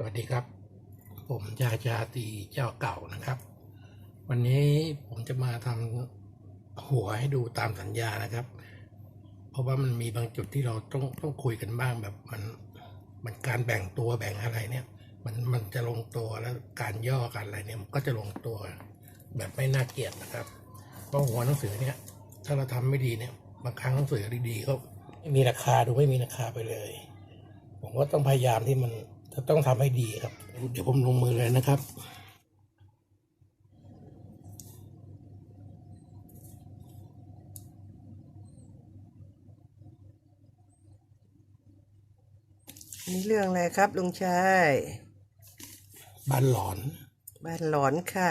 สวัสดีครับ ผมยาชาตรีเจ้าเก่านะครับ วันนี้ผมจะมาทำหัวให้ดูตามสัญญานะครับ เพราะว่ามันมีบางจุดที่เราต้องต้องคุยกันบ้างแบบมันมันการแบ่งตัวแบ่งอะไรเนี่ย มันมันจะลงตัวแล้วการย่อการอะไรเนี่ยมันก็จะลงตัวแบบไม่น่าเกลียดนะครับเพราะหัวหนังสือเนี่ย ถ้าเราทำไม่ดีเนี่ยบางครั้งหนังสือดีๆก็ไม่มีราคาดูไม่มีราคาไปเลย ผมก็ต้องพยายามที่มัน จะต้องทำให้ดีครับ เดี๋ยวผมลงมือเลยนะครับนี่เรื่องอะไรครับลุงชาย บ้านหลอน บ้านหลอนค่ะ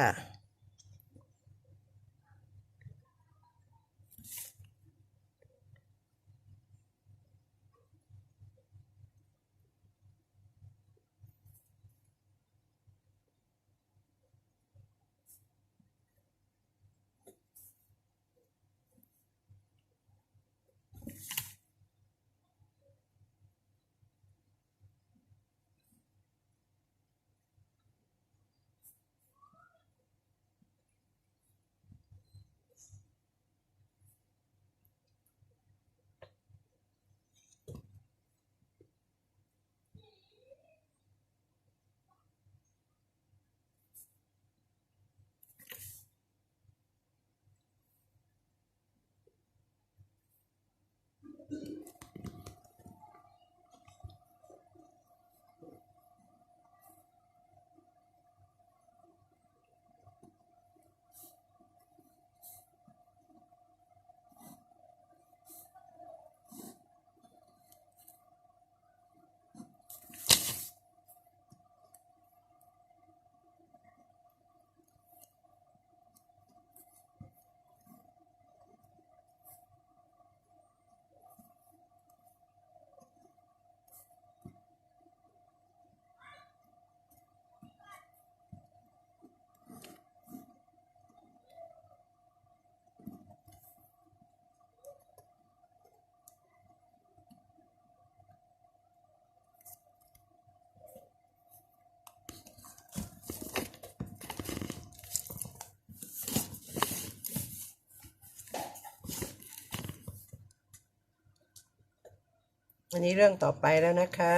อันนี้เรื่องต่อไปแล้วนะคะ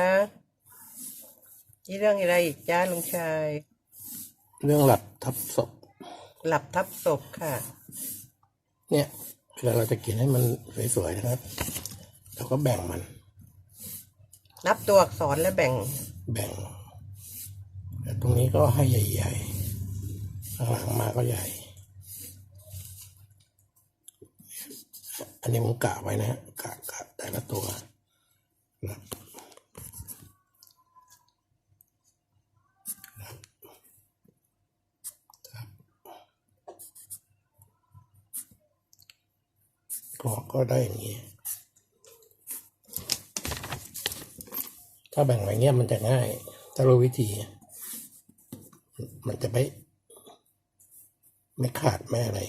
นี่เรื่องอะไรอีกจ้าลุงชาย เรื่องหลับทับศพ หลับทับศพค่ะ เนี่ยเวลาเราจะเขียนให้มันสวยๆนะครับเราก็แบ่งมัน นับตัวอักษรและแบ่ง แบ่งแต่ตรงนี้ก็ให้ใหญ่ๆข้างหลังมาก็ใหญ่ อันนี้ผมกะไว้นะฮะกะกะแต่ละตัวนะ ก็ก็ได้อย่างนี้ ถ้าแบ่งไว้เงี้ยมันจะง่าย ถ้ารู้วิธี มันจะไม่ไม่ขาดไม่อะไร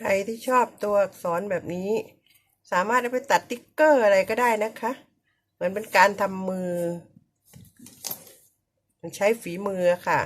ใครที่ชอบตัวอักษรแบบนี้ สามารถเอาไปตัดติ๊กเกอร์อะไรก็ได้นะคะ เหมือนเป็นการทำมือ มันใช้ฝีมือค่ะ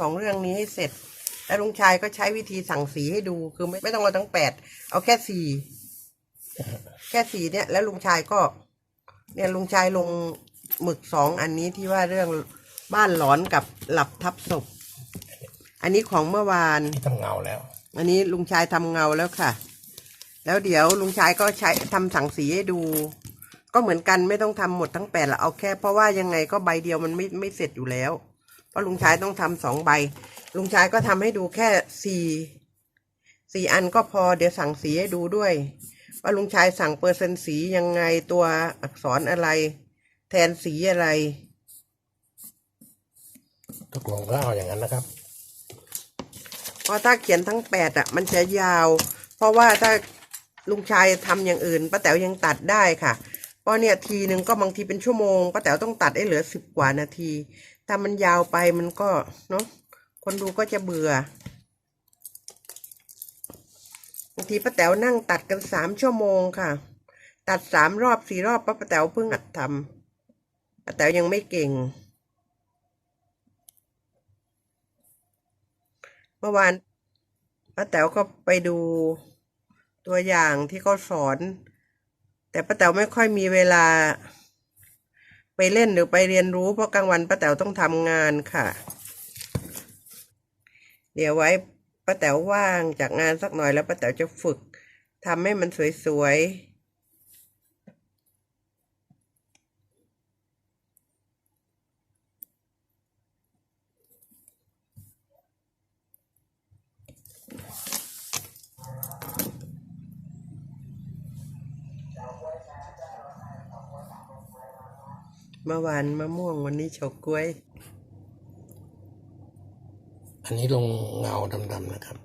สองเรื่องนี้ให้เสร็จ แล้วลุงชายก็ใช้วิธีสั่งสีให้ดู คือไม่ไม่ต้องเอาทั้งแปด เอาแค่สี่แค่สี่เนี่ย แล้วลุงชายก็ เนี่ยลุงชายลงหมึกสองอันนี้ที่ว่าเรื่องบ้านหลอนกับหลับทับศพ อันนี้ของเมื่อวาน ที่ทำเงาแล้ว อันนี้ลุงชายทำเงาแล้วค่ะ แล้วเดี๋ยวลุงชายก็ใช้ทำสั่งสีให้ดู ก็เหมือนกันไม่ต้องทำหมดทั้งแปดละเอาแค่เพราะว่ายังไงก็ใบเดียวมันไม่ไม่เสร็จอยู่แล้ว เพราะลุงชายต้องทำสองใบ ลุงชายก็ทำให้ดูแค่สี่สี่อันก็พอเดี๋ยวสั่งสีให้ดูด้วย ว่าลุงชายสั่งเปอร์เซ็นต์สียังไงตัวอักษรอะไร แทนสีอะไรตกลงก็เอาอย่างนั้นนะครับ เพราะถ้าเขียนทั้งแปดอะ มันจะยาว เพราะว่าถ้าลุงชายทำอย่างอื่นป้าแต๋วยังตัดได้ค่ะเพราะเนี่ยทีหนึ่งก็บางทีเป็นชั่วโมงป้าแต๋วต้องตัดให้เหลือสิบกว่านาที ถ้ามันยาวไปมันก็เนาะคนดูก็จะเบื่อบางทีป้าแต๋วนั่งตัดกันสามชั่วโมงค่ะ ตัดสามรอบสี่รอบป้าแต๋วเพิ่งหัดทำป้าแต๋วยังไม่เก่ง เมื่อวานป้าแต๋วก็ไปดูตัวอย่างที่เขาสอน แต่ป้าแต๋วไม่ค่อยมีเวลา ไปเล่นหรือไปเรียนรู้เพราะกลางวันป้าแต๋วต้องทำงานค่ะ เดี๋ยวไว้ป้าแต๋วว่างจากงานสักหน่อยแล้วป้าแต๋วจะฝึกทำให้มันสวยๆ เมื่อวานมะม่วงวันนี้เฉาก๊วย อันนี้ลงเงาดำๆนะครับ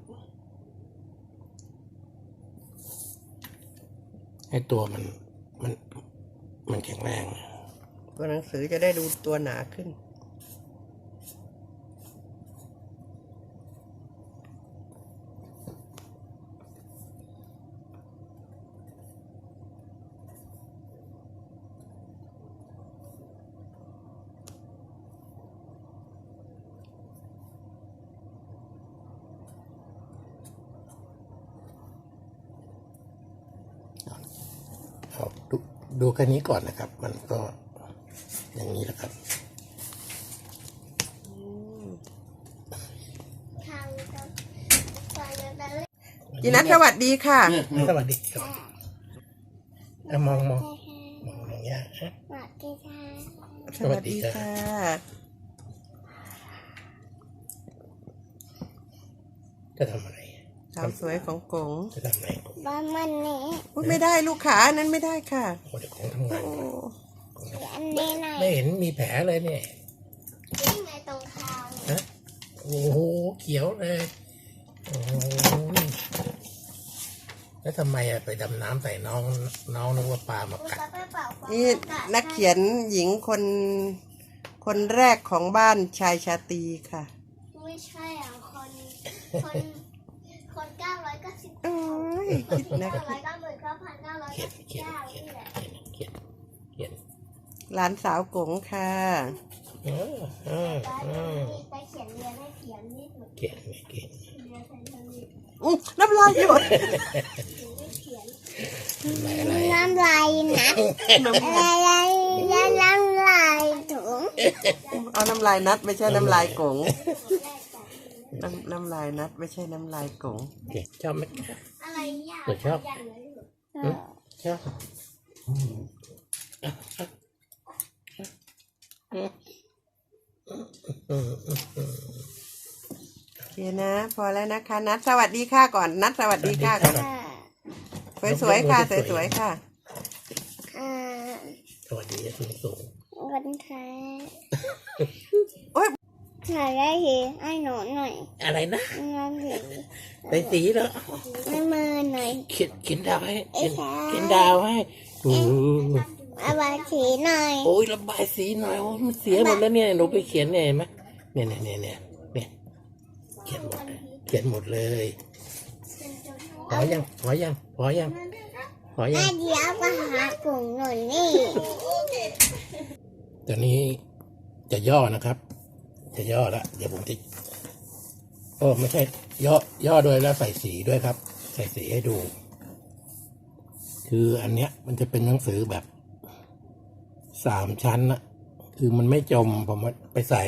ให้ตัวมันมันมันแข็งแรง ตัวหนังสือจะได้ดูตัวหนาขึ้น ดูดูแค่นี้ก่อนนะครับ มันก็อย่างนี้แหละครับทางจะไปจะเล่นจีนัทสวัสดีค่ะ สวัสดีครับอะมองมองมองอย่างเงี้ยฮะหมากกีตาร์สวัสดีค่ะ จะทำอะไรสาวสวยของกงจะทำอะไรบ้านมันนี้พูดไม่ได้ลูกขาอันนั้นไม่ได้ค่ะโอ้เดี๋ยวของทำงานโอ้อันนี้ไหนไม่เห็นมีแผลเลยเนี่ยนี่ไงตรงคางเนี่ยฮะโอ้โหเขียวเลยโอ้โหแล้วทำไมอะไปดำน้ำใส่น้องน้องนึกว่าปลามาคุณกัดจะไปเป่าฟองนี่อากาศนักเขียนหญิงคนคนแรกของบ้านชายชาตรีค่ะ ไม่ใช่อะคนคนคนเก้าร้อยเก้าสิบ โอ้ ยคิดนะเก้าร้อยเก้าหมื่นเก้าพันเก้าร้อยเขียเก้านสิบเขียนเก้าเขียนนี่แหละเขียนเขียนหลานสาวกงค่ะเออเออไปเออไปเขียนเรียนให้เขียนนี่เหมือนเขียนไม่เขียนเรียนเซนเตอร์นี่อื้อน้ำลายหยดไม่เขียนอะไรอะไรน้ำลายนะอะไรอะไรน้ำลายถุงเอาน้ำลายนัดไม่ใช่น้ำลายกงน้ำน้ำลายนัดไม่ใช่น้ำลายกงเขียนชอบไหม อะไรยากเดี๋ยวชอบอย่างนั้นเหรออืม ชอบโอเคนะ พอแล้วนะคะ นัดสวัสดีค่ะก่อน นัดสวัสดีค่ะก่อนอ่าสวยๆค่ะสวยๆค่ะอ่าสวัสดีสูงสูงวันแท้โอ๊ย ถ่ายได้ทีให้หนูหน่อยอะไรนะงานสีไปสีแล้วให้มือหน่อยเขียนเขียนดาวให้เขียนไอ้ค่ะเขียนดาวให้โอ้โหเอาบายสีหน่อยโอ้ยระบายสีหน่อยโอ้ยมันเสียหมดแล้วเนี่ยหนูไปเขียนเนี่ยเห็นไหมเนี่ยเนี่ยเนี่ยเนี่ยเนี่ยเขียนหมดเลยเขียนหมดเลยพอยังพอยังพอยังพอยัแม่งเดี๋ยวมาหากลุ่มหนูนี่ตอนนี้จะย่อนะครับ จะย่อละเดี๋ยวผมจะโอ้ไม่ใช่ ย่อย่อด้วยแล้วใส่สีด้วยครับ ใส่สีให้ดู คืออันเนี้ย มันจะเป็นหนังสือแบบสามชั้นนะคือมันไม่จมผมไปใส่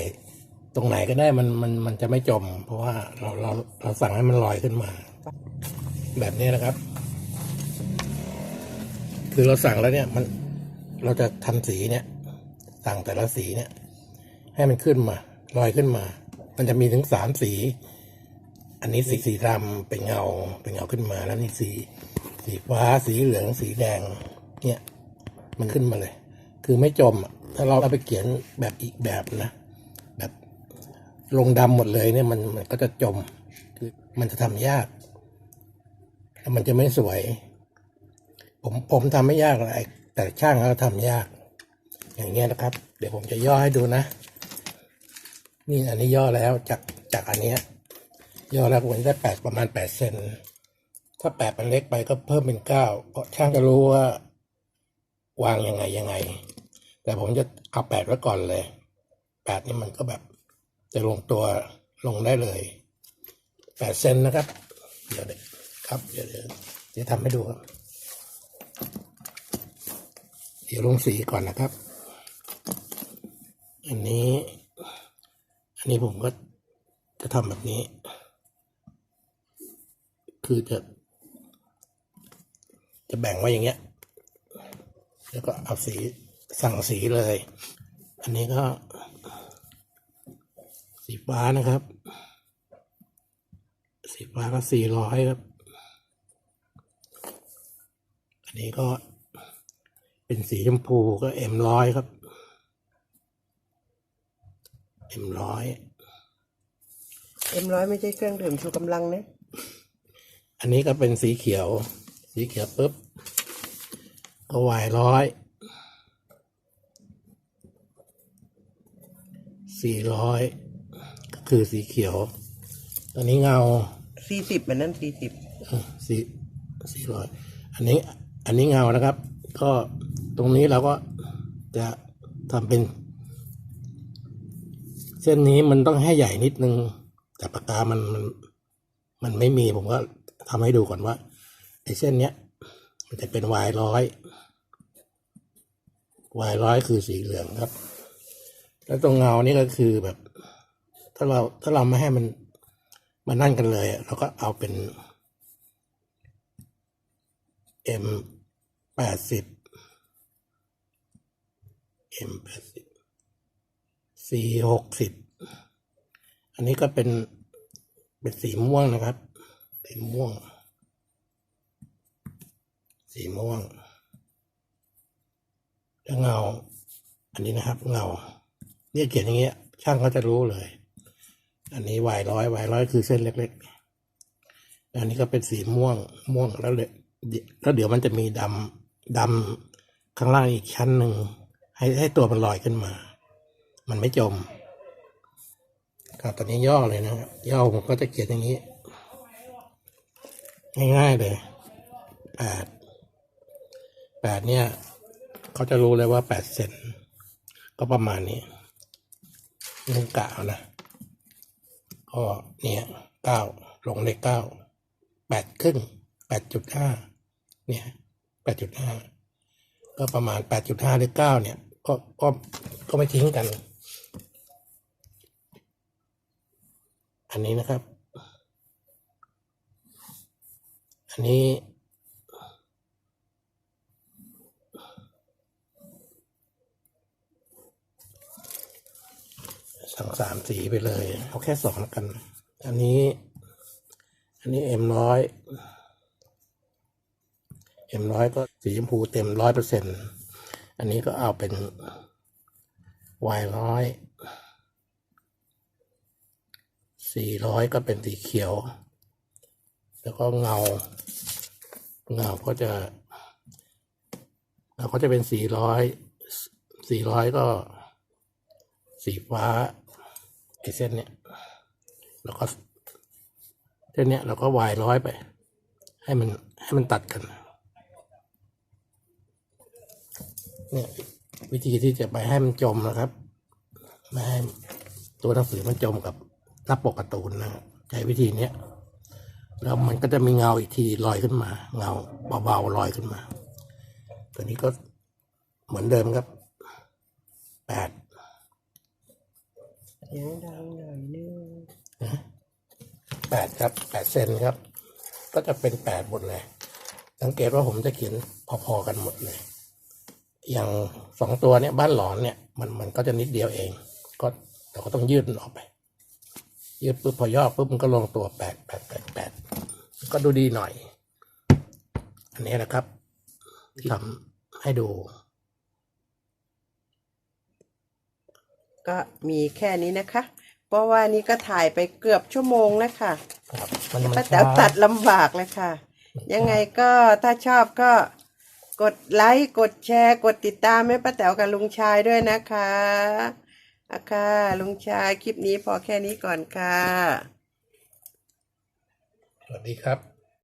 ตรงไหนก็ได้มันมันมันจะไม่จม เพราะว่าเราเราเราสั่งให้มันลอยขึ้นมา แบบนี้นะครับ คือเราสั่งแล้วเนี่ย มันเราจะทำสีเนี่ย สั่งแต่ละสีเนี่ย ให้มันขึ้นมา ลอยขึ้นมา มันจะมีถึงสามสี อันนี้สีสีดำเป็นเงาเป็นเงาขึ้นมาแล้วนี่สี สีฟ้าสีเหลืองสีแดง เนี่ย มันขึ้นมาเลย คือไม่จมอะถ้าเราเอาไปเขียนแบบอีกแบบนะแบบลงดำหมดเลยเนี่ยมันมันก็จะจม คือมันจะทำยากแล้วมันจะไม่สวย ผมผมทำไม่ยากอะไรแต่ช่างเขาทำยาก อย่างเงี้ยนะครับ เดี๋ยวผมจะย่อให้ดูนะ นี่อันนี้ย่อแล้วจากจากอันเนี้ยย่อแล้วผมจะได้แปดประมาณแปดเซนถ้าแปดมันเล็กไปก็เพิ่มเป็นเก้าเพราะช่างจะรู้ว่าวางยังไงยังไง แต่ผมจะเอาแปดไว้ก่อนเลยแปดนี่มันก็แบบจะลงตัวลงได้เลยแปดเซนนะครับ เดี๋ยวเดี๋ยวครับเดี๋ยวเดี๋ยวจะทำให้ดูครับ เดี๋ยวลงสีก่อนนะครับ อันนี้ อันนี้ผมก็จะทำแบบนี้ คือจะ จะแบ่งไว้อย่างเงี้ย แล้วก็เอาสีสั่งสีเลย อันนี้ก็ สีฟ้านะครับ สีฟ้าก็สี่ร้อยครับ อันนี้ก็เป็นสีชมพูก็เอ็มร้อยครับ เอ็มร้อยเอ็มร้อยไม่ใช่เครื่องดื่มชูกำลังนะอันนี้ก็เป็นสีเขียว สีเขียวปุ๊บก็วายร้อยสี่ร้อยก็คือสีเขียวอันนี้เงาสี่สิบมันนั่นสี่สิบสี่สี่ร้อยอันนี้อันนี้เงานะครับ ก็ตรงนี้เราก็จะทำเป็น เส้นนี้มันต้องให้ใหญ่นิดนึง แต่ปากกามันมันมันไม่มีผมก็ทำให้ดูก่อนว่าไอ้เส้นเนี้ย มันจะเป็นวายร้อยวายร้อยคือสีเหลืองครับ แล้วตรงเงานี่ก็คือแบบ ถ้าเราถ้าเราไม่ให้มันมันนั่นกันเลยเราก็เอาเป็น M แปดสิบ M แปดสิบ C หกสิบอันนี้ก็เป็นเป็นสีม่วงนะครับ สีม่วง สีม่วงแล้วเงา อันนี้นะครับ เงาเนี่ยเขียนอย่างเงี้ย ช่างเขาจะรู้เลย อันนี้วายร้อยวายร้อยคือเส้นเล็กๆ อันนี้ก็เป็นสีม่วง ม่วงแล้วเดี๋ยวแล้วเดี๋ยวมันจะมีดำดำข้างล่างอีกชั้นหนึ่งให้ให้ตัวมันลอยขึ้นมา มันไม่จมครับตอนนี้ย่อเลยนะครับย่อผมก็จะเขียนอย่างนี้ ง่ายๆเลยแปดแปดเนี่ย เขาจะรู้เลยว่าแปดเซนก็ประมาณนี้นึงกะเอานะก็เนี่ยเก้าลงเลขเก้าแปดครึ่งแปดจุดห้าเนี่ยแปดจุดห้าก็ประมาณแปดจุดห้าหรือเก้าเนี่ย ก็ก็ก็ไม่ทิ้งกัน อันนี้นะครับ อันนี้สั่งสามสีไปเลย เอาแค่สองแล้วกัน อันนี้ อันนี้เอ็มร้อยเอ็มร้อยก็สีชมพูเต็มร้อยเปอร์เซ็นอันนี้ก็เอาเป็นวายร้อย สี่ร้อยก็เป็นสีเขียว แล้วก็เงา เงาก็จะเงาก็จะเป็นสี่ร้อยสี่ร้อยก็สีฟ้าไอ้เส้นเนี้ยแล้วก็เส้นเนี้ยเราก็วายร้อยไป ให้มันให้มันตัดกันเนี่ยวิธีที่จะไปให้มันจมนะครับ ไม่ให้ตัวหนังสือมันจมกับ น้าปกการ์ตูนนะครับใช้วิธีเนี้ยแล้วมันก็จะมีเงาอีกทีลอยขึ้นมา เงาเบาๆลอยขึ้นมา ตัวนี้ก็เหมือนเดิมครับแปดเสียงดังหน่อยนึงแปดครับแปดเซนครับ ก็จะเป็นแปดหมดเลย สังเกตว่าผมจะเขียนพอๆกันหมดเลย อย่างสองตัวเนี่ยบ้านหลอนเนี่ย มันมันก็จะนิดเดียวเอง ก็เราก็ต้องยืดมันออกไป ยืดปุ๊บพอย่อปุ๊บมันก็ลงตัวแปดแปดแปดแปดก็ดูดีหน่อย อันนี้นะครับ ที่ทำให้ดู ก็มีแค่นี้นะคะ เพราะว่านี่ก็ถ่ายไปเกือบชั่วโมงแล้วค่ะครับมันมันป้าแต๋วช้าตัดลำบากเลยค่ะ ยังไงก็ถ้าชอบก็กดไลค์ กดแชร์ กดติดตามให้ป้าแต๋วกับลุงชายด้วยนะคะ อะค่ะลุงชายคลิปนี้พอแค่นี้ก่อนค่ะ สวัสดีครับ